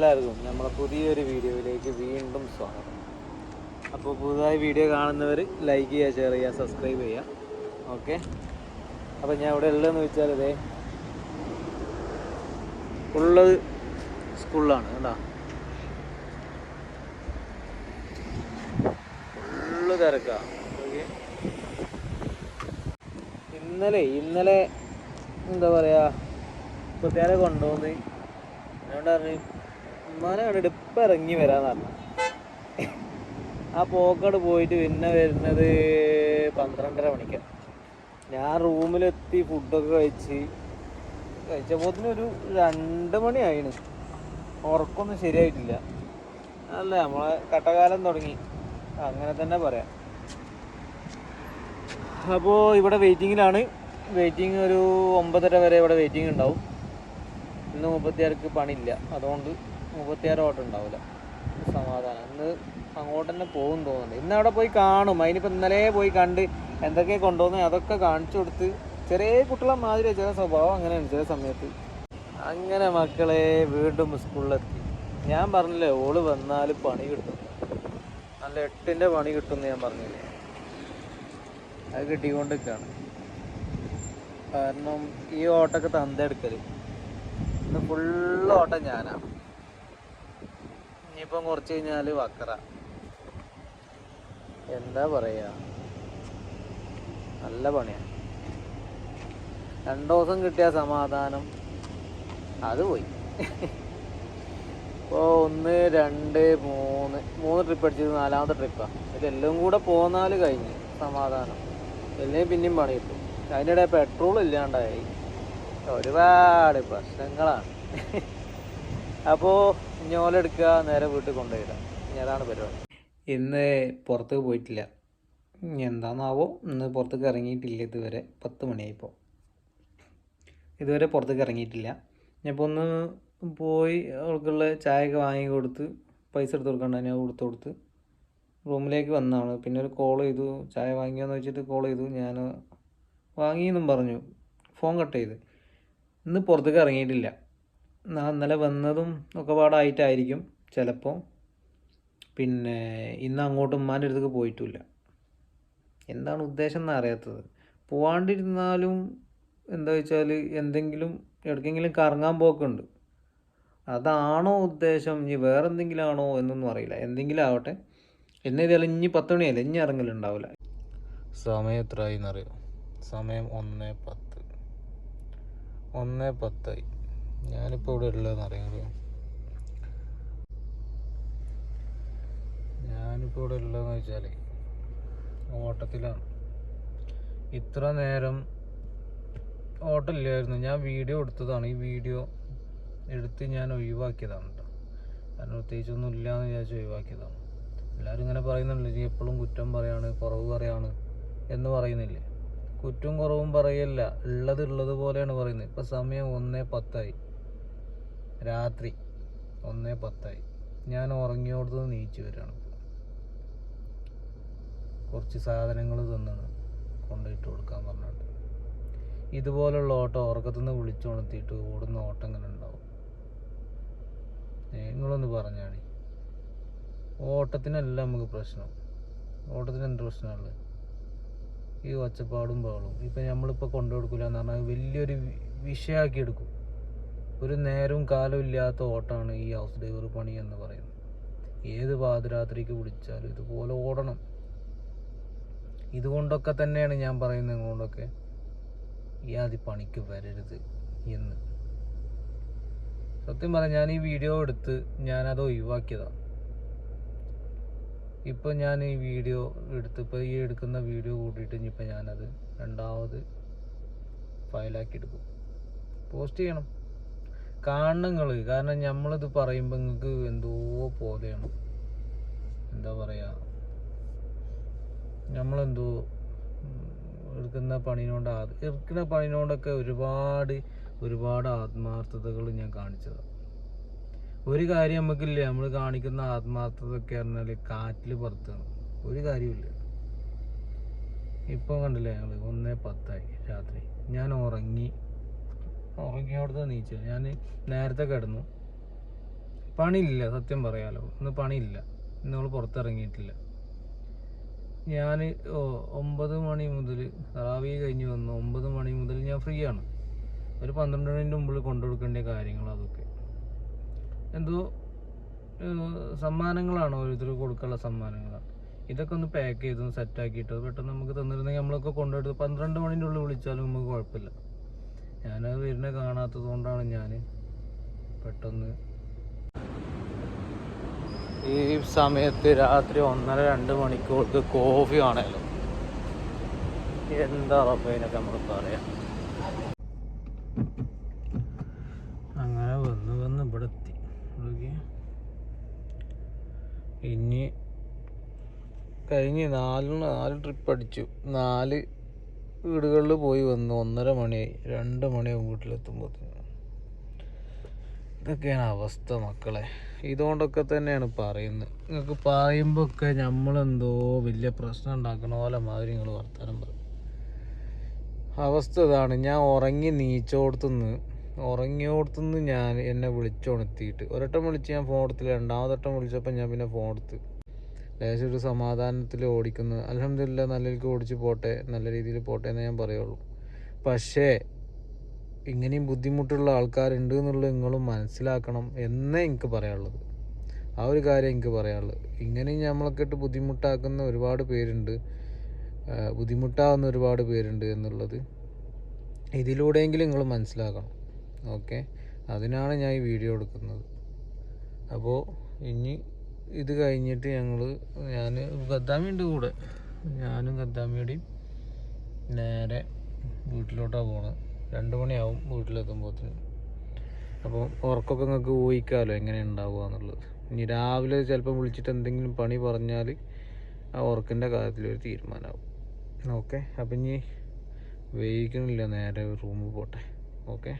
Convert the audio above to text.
എല്ലാവർക്കും നമ്മളെ പുതിയൊരു വീഡിയോയിലേക്ക് വീണ്ടും സ്വാഗതം. അപ്പോൾ പുതുതായി വീഡിയോ കാണുന്നവർ ലൈക്ക് ചെയ്യുക ഷെയർ ചെയ്യുക സബ്സ്ക്രൈബ് ചെയ്യുക. ഓക്കെ അപ്പോൾ ഞാൻ ഇവിടെ ഉള്ളതെന്ന് വെച്ചാൽ ഇതേ ഉള്ളത് സ്കൂളിലാണ് കേട്ടോ ഫുള്ള് തിരക്കാ. ഓക്കെ ഇന്നലെ ഇന്നലെ എന്താ പറയുക കുട്ടികളെ കൊണ്ടുപോകുന്നത് അതുകൊണ്ടാണ് ഉമ്മാനെ കണ്ടിട്ട് ഇറങ്ങി വരാന്ന് പറഞ്ഞു. ആ പോക്കട് പോയിട്ട് പിന്നെ വരുന്നത് പന്ത്രണ്ടര മണിക്കാണ് ഞാൻ റൂമിലെത്തി ഫുഡൊക്കെ കഴിച്ച് കഴിച്ചപ്പോത്തിന് ഒരു രണ്ട് മണിയായിന് ഉറക്കൊന്നും ശരിയായിട്ടില്ല. അല്ല നമ്മളെ കട്ടകാലം തുടങ്ങി. അങ്ങനെ തന്നെ പറയാം. അപ്പോൾ ഇവിടെ വെയിറ്റിങ്ങിലാണ്. വെയിറ്റിംഗ് ഒരു ഒമ്പതര വരെ ഇവിടെ വെയിറ്റിംഗ് ഉണ്ടാവും. ഇന്ന് മുപ്പത്തിയാർക്ക് പണിയില്ല. അതുകൊണ്ട് മുപ്പത്തിയാറ് ഓട്ടം ഉണ്ടാവില്ല സമാധാനം. ഇന്ന് അങ്ങോട്ട് തന്നെ പോകും തോന്നുന്നുണ്ട്. ഇന്ന് അവിടെ പോയി കാണും. അതിനിപ്പോൾ ഇന്നലെ പോയി കണ്ട് എന്തൊക്കെ കൊണ്ടുപോകുന്നത് അതൊക്കെ കാണിച്ചു കൊടുത്ത് ചെറിയ കുട്ടികളെ മാതിരി ചില സ്വഭാവം അങ്ങനെയാണ് ചില സമയത്ത്. അങ്ങനെ മക്കളെ വീണ്ടും സ്കൂളിലെത്തി. ഞാൻ പറഞ്ഞില്ലേ ഓൾ വന്നാൽ പണി കിട്ടും. നല്ല എട്ടിന്റെ പണി കിട്ടുമെന്ന് ഞാൻ പറഞ്ഞില്ലേ. അത് കിട്ടിക്കൊണ്ടിരിക്കുകയാണ് കാരണം ഈ ഓട്ടൊക്കെ തന്തെടുക്കൽ. ഇന്ന് ഫുള്ള് ഓട്ടം ഞാനാ. ഇനിയിപ്പം കുറച്ച് കഴിഞ്ഞാൽ വക്കറ എന്താ പറയാ? നല്ല പണിയാണ് രണ്ടു ദിവസം കിട്ടിയ സമാധാനം അത് പോയി. ഇപ്പോൾ ഒന്ന് രണ്ട് മൂന്ന് മൂന്ന് ട്രിപ്പ് അടിച്ചത് നാലാമത്തെ ട്രിപ്പാണ് ഇതെല്ലാം കൂടെ പോന്നാൽ കഴിഞ്ഞ് സമാധാനം. എല്ലാം പിന്നെയും പണി കിട്ടും. അതിനിടെ പെട്രോൾ ഇല്ലാണ്ടായി. ഒരുപാട് പ്രശ്നങ്ങളാണ്. അപ്പോൾ ഞോലെടുക്കുക നേരെ വീട്ടിൽ കൊണ്ടുവരിക. അതാണ് പരിപാടി. ഇന്ന് പുറത്ത് പോയിട്ടില്ല. എന്താണെന്നാവോ ഇന്ന് പുറത്തേക്ക് ഇറങ്ങിയിട്ടില്ല ഇതുവരെ. പത്ത് മണിയായിപ്പോൾ ഇതുവരെ പുറത്തേക്ക് ഇറങ്ങിയിട്ടില്ല. ഞാനിപ്പോൾ ഒന്ന് പോയി അവൾക്കുള്ള ചായയൊക്കെ വാങ്ങി കൊടുത്ത് പൈസ എടുത്ത് കൊടുക്കണ്ട ഞാൻ കൊടുത്തു കൊടുത്ത് റൂമിലേക്ക് വന്നതാണ്. പിന്നെ ഒരു കോൾ ചെയ്തു. ചായ വാങ്ങിയോന്ന് വെച്ചിട്ട് കോൾ ചെയ്തു. ഞാൻ വാങ്ങിയെന്നും പറഞ്ഞു. ഫോൺ കട്ട് ചെയ്ത്. ഇന്ന് പുറത്തേക്ക് ഇറങ്ങിയിട്ടില്ല. ഇന്നലെ വന്നതും ഒക്കെ പാടായിട്ടായിരിക്കും ചിലപ്പോൾ പിന്നെ ഇന്ന് അങ്ങോട്ടും ഉമ്മാന്റെ അടുത്തേക്ക് പോയിട്ടില്ല. എന്താണ് ഉദ്ദേശം എന്ന് അറിയാത്തത്. പോവാണ്ടിരുന്നാലും എന്താ വെച്ചാൽ എന്തെങ്കിലും എവിടേക്കെങ്കിലും കറങ്ങാൻ പോക്കുണ്ട്. അതാണോ ഉദ്ദേശം? ഇനി വേറെ എന്തെങ്കിലും ആണോ എന്നൊന്നും അറിയില്ല. എന്തെങ്കിലും ആവട്ടെ. എന്നേതായാലും ഇനി പത്ത് മണിയല്ലേ? ഇനി ഇറങ്ങലുണ്ടാവില്ല സമയം എത്രയായി എന്നറിയോ സമയം ഒന്ന് പത്ത്. ഒന്ന് പത്തായി. ഞാനിപ്പോൾ ഇവിടെ ഉള്ളതെന്ന് അറിയാമോ ഞാനിപ്പോൾ ഇവിടെ ഉള്ളതെന്ന് വെച്ചാൽ ഓട്ടത്തിലാണ് ഇത്ര നേരം ഓട്ടമില്ലായിരുന്നു. ഞാൻ വീഡിയോ എടുത്തതാണ്. ഈ വീഡിയോ എടുത്ത് ഞാൻ ഒഴിവാക്കിയതാണ് കേട്ടോ കാരണം പ്രത്യേകിച്ചൊന്നും ഇല്ലയെന്ന് വിചാരിച്ച് ഒഴിവാക്കിയതാണ്. എല്ലാവരും ഇങ്ങനെ പറയുന്നുണ്ട് നീ എപ്പോഴും കുറ്റം പറയാണ് കുറവ് പറയാണ് എന്ന് പറയുന്നില്ലേ? കുറ്റവും കുറവും പറയല്ല. ഉള്ളത് ഉള്ളത് പോലെയാണ് പറയുന്നത്. ഇപ്പം സമയം ഒന്നേ പത്തായി. രാത്രി ഒന്നേ പത്തായി. ഞാൻ ഉറങ്ങിയോടത്ത് നീച്ചു വരികയാണ്. കുറച്ച് സാധനങ്ങൾ തന്നാണ് കൊണ്ടുപോയിട്ട് കൊടുക്കാൻ പറഞ്ഞിട്ട്. ഇതുപോലുള്ള ഓട്ടം ഉറക്കത്തുനിന്ന് വിളിച്ചുണർത്തിയിട്ട് ഓടുന്ന ഓട്ടം ഇങ്ങനെ ഉണ്ടാവും? നിങ്ങളൊന്ന് പറഞ്ഞാണി ഓട്ടത്തിനല്ല നമുക്ക് പ്രശ്നം. ഓട്ടത്തിന് എന്ത് പ്രശ്നമുള്ളത്? ഈ ഒച്ചപ്പാടും ബഹളും ഇപ്പം നമ്മളിപ്പോൾ കൊണ്ടു കൊടുക്കില്ല എന്ന് പറഞ്ഞാൽ വലിയൊരു വിഷയമാക്കി എടുക്കും. ഒരു നേരവും കാലവും ഇല്ലാത്ത ഓട്ടമാണ് ഈ ഹൗസ് ഡ്രൈവർ പണി എന്ന് പറയുന്നത്. ഏത് പാതിരാത്രിക്ക് വിളിച്ചാലും ഇതുപോലെ ഓടണം. ഇതുകൊണ്ടൊക്കെ തന്നെയാണ് ഞാൻ പറയുന്നത് നിങ്ങളോടൊക്കെ ഈ ആദ്യ പണിക്ക് വരരുത് എന്ന്. സത്യം പറഞ്ഞാൽ ഞാൻ ഈ വീഡിയോ എടുത്ത് ഞാനത് ഒഴിവാക്കിയതാണ് ഇപ്പം ഞാൻ ഈ വീഡിയോ എടുത്ത് ഇപ്പോൾ ഈ എടുക്കുന്ന വീഡിയോ കൂട്ടിയിട്ട് ഇനിയിപ്പോൾ ഞാനത് രണ്ടാമത് ഫയലാക്കി എടുക്കും. പോസ്റ്റ് ചെയ്യണം. കാണണം നിങ്ങൾ കാരണം നമ്മളിത് പറയുമ്പോൾ നിങ്ങൾക്ക് എന്തോ പോലെയാണ്. എന്താ പറയുക നമ്മളെന്തോ എടുക്കുന്ന പണിനോണ്ട് എടുക്കുന്ന പണിനോണ്ടൊക്കെ ഒരുപാട് ഒരുപാട് ആത്മാർത്ഥതകൾ ഞാൻ കാണിച്ചതാണ് ഒരു കാര്യം നമുക്കില്ല നമ്മൾ കാണിക്കുന്ന ആത്മാർത്ഥതൊക്കെ പറഞ്ഞാൽ കാറ്റിൽ പുറത്താണ്. ഒരു കാര്യമില്ല ഇപ്പം കണ്ടില്ലേ ഞങ്ങൾ ഒന്നേ പത്തായി രാത്രി. ഞാൻ ഉറങ്ങി ഉറങ്ങിയോടത്ത് നീച്ചു ഞാൻ നേരത്തെ കിടന്നു. പണിയില്ല സത്യം പറയാലോ. ഇന്ന് പണിയില്ല. ഇന്ന് നമ്മൾ പുറത്തിറങ്ങിയിട്ടില്ല. ഞാൻ ഒമ്പത് മണി മുതൽ റാവി കഴിഞ്ഞ് വന്നു. ഒമ്പത് മണി മുതൽ ഞാൻ ഫ്രീ ആണ് ഒരു പന്ത്രണ്ട് മണിന്റെ മുമ്പിൽ കൊണ്ടുകൊടുക്കേണ്ട കാര്യങ്ങൾ അതൊക്കെ. എന്തോ സമ്മാനങ്ങളാണ് ഓരോരുത്തർക്ക് കൊടുക്കാനുള്ള സമ്മാനങ്ങളാണ് ഇതൊക്കെ ഒന്ന് പാക്ക് ചെയ്ത് സെറ്റാക്കിയിട്ട് പെട്ടെന്ന് നമുക്ക് തന്നിരുന്നെങ്കിൽ നമ്മളൊക്കെ കൊണ്ടുപോയിട്ട് പന്ത്രണ്ട് മണിന്റെ ഉള്ളിൽ വിളിച്ചാലും നമുക്ക് കുഴപ്പമില്ല. ഞാനത് വരുന്ന കാണാത്തത് കൊണ്ടാണ് ഞാൻ പെട്ടെന്ന് ഈ സമയത്ത് രാത്രി ഒന്നര രണ്ട് മണിക്കൂർക്ക് കോഫി ആണല്ലോ എന്താ റബ്ബൈനൊക്കെ നമ്മൾ പറയാം? അങ്ങനെ വന്ന് വന്ന് ഇവിടെ എത്തി. ഇനി കഴിഞ്ഞ് നാല് നാല് ട്രിപ്പ് അടിച്ചു. നാല് വീടുകളിൽ പോയി വന്ന് ഒന്നര മണിയായി രണ്ട് മണിയാവും വീട്ടിലെത്തുമ്പോഴത്തേന് ഇതൊക്കെയാണ് അവസ്ഥ മക്കളെ. ഇതുകൊണ്ടൊക്കെ തന്നെയാണ് പറയുന്നത് നിങ്ങൾക്ക് പറയുമ്പോൾ ഒക്കെ നമ്മളെന്തോ വലിയ പ്രശ്നം ഉണ്ടാക്കണ പോലെ മാതിരി നിങ്ങൾ വർത്തമാനം പറയും അവസ്ഥ ഇതാണ്. ഞാൻ ഉറങ്ങി നീച്ചോടത്തുനിന്ന് ഉറങ്ങിയോടത്തുനിന്ന് ഞാൻ എന്നെ വിളിച്ചുണർത്തിയിട്ട് ഒരട്ടം വിളിച്ച് ഞാൻ ഫോൺ എടുത്തില്ല. രണ്ടാമതൊട്ടം വിളിച്ചപ്പോൾ ഞാൻ പിന്നെ ഫോൺ എടുത്ത്. ലേശം ഒരു സമാധാനത്തിൽ ഓടിക്കുന്നു. അലഹമില്ല നല്ല രീതിക്ക് ഓടിച്ച് പോട്ടെ നല്ല രീതിയിൽ പോട്ടെ എന്ന് ഞാൻ പറയുള്ളൂ. പക്ഷേ ഇങ്ങനെയും ബുദ്ധിമുട്ടുള്ള ആൾക്കാരുണ്ട് എന്നുള്ളത് നിങ്ങളും മനസ്സിലാക്കണം എന്നേ എനിക്ക് പറയാനുള്ളത്. ആ ഒരു കാര്യം എനിക്ക് പറയാനുള്ളത്. ഇങ്ങനെയും നമ്മളൊക്കെ ഇട്ട് ബുദ്ധിമുട്ടാക്കുന്ന ഒരുപാട് പേരുണ്ട്. ബുദ്ധിമുട്ടാവുന്ന ഒരുപാട് പേരുണ്ട് എന്നുള്ളത് ഇതിലൂടെയെങ്കിലും നിങ്ങൾ മനസ്സിലാക്കണം. ഓക്കെ? അതിനാണ് ഞാൻ ഈ വീഡിയോ എടുക്കുന്നത്. അപ്പോൾ ഇനി ഇത് കഴിഞ്ഞിട്ട് ഞങ്ങൾ ഞാൻ ഗദ്ദാമിയുണ്ട് കൂടെ. ഞാനും ഗദ്ദാമിയുടെയും നേരെ വീട്ടിലോട്ടാണ് പോണത്. രണ്ട് മണിയാവും വീട്ടിലെത്തുമ്പോഴത്തേന് അപ്പോൾ ഉറക്കമൊക്കെ നിങ്ങൾക്ക് ഊഹിക്കാമല്ലോ എങ്ങനെ ഉണ്ടാവുക എന്നുള്ളത്. ഇനി രാവിലെ ചിലപ്പോൾ വിളിച്ചിട്ട് എന്തെങ്കിലും പണി പറഞ്ഞാൽ ആ ഉറക്കിന്റെ കാര്യത്തിൽ ഒരു തീരുമാനമാവും ഓക്കെ? അപ്പം ഇനി വൈകണില്ല നേരെ റൂമിൽ പോട്ടെ. ഓക്കെ?